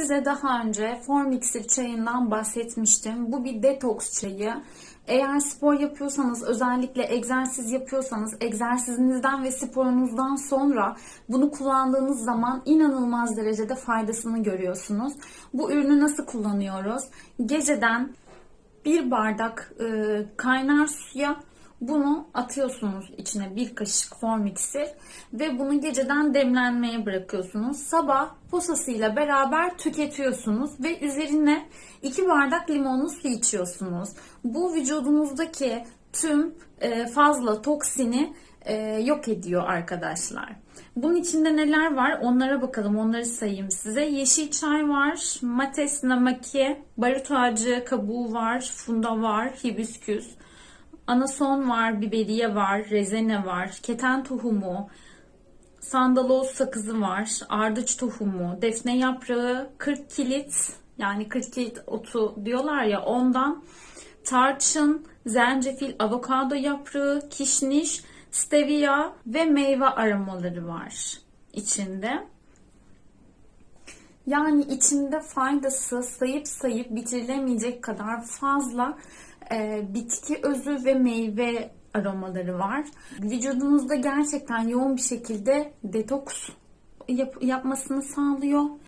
Size daha önce Formixir çayından bahsetmiştim. Bu bir detoks çayı. Eğer spor yapıyorsanız, özellikle egzersiz yapıyorsanız, egzersizinizden ve sporunuzdan sonra bunu kullandığınız zaman inanılmaz derecede faydasını görüyorsunuz. Bu ürünü nasıl kullanıyoruz? Geceden bir bardak e, kaynar suya bunu atıyorsunuz içine bir kaşık formixir ve bunu geceden demlenmeye bırakıyorsunuz. Sabah posasıyla beraber tüketiyorsunuz ve üzerine 2 bardak limonlu su içiyorsunuz. Bu vücudunuzdaki tüm e, fazla toksini e, yok ediyor arkadaşlar. Bunun içinde neler var onlara bakalım onları sayayım size. Yeşil çay var, mates namaki, barut ağacı kabuğu var, funda var, hibisküs, anason var, biberiye var, rezene var, keten tohumu, sandaloz sakızı var, ardıç tohumu, defne yaprağı, 40 kilit yani 40 kilit otu diyorlar ya ondan, tarçın, zencefil, avokado yaprağı, kişniş, stevia ve meyve aromaları var içinde. Yani içinde faydası sayıp sayıp bitirilemeyecek kadar fazla e, bitki özü ve meyve aromaları var. Vücudunuzda gerçekten yoğun bir şekilde detoks yap- yapmasını sağlıyor.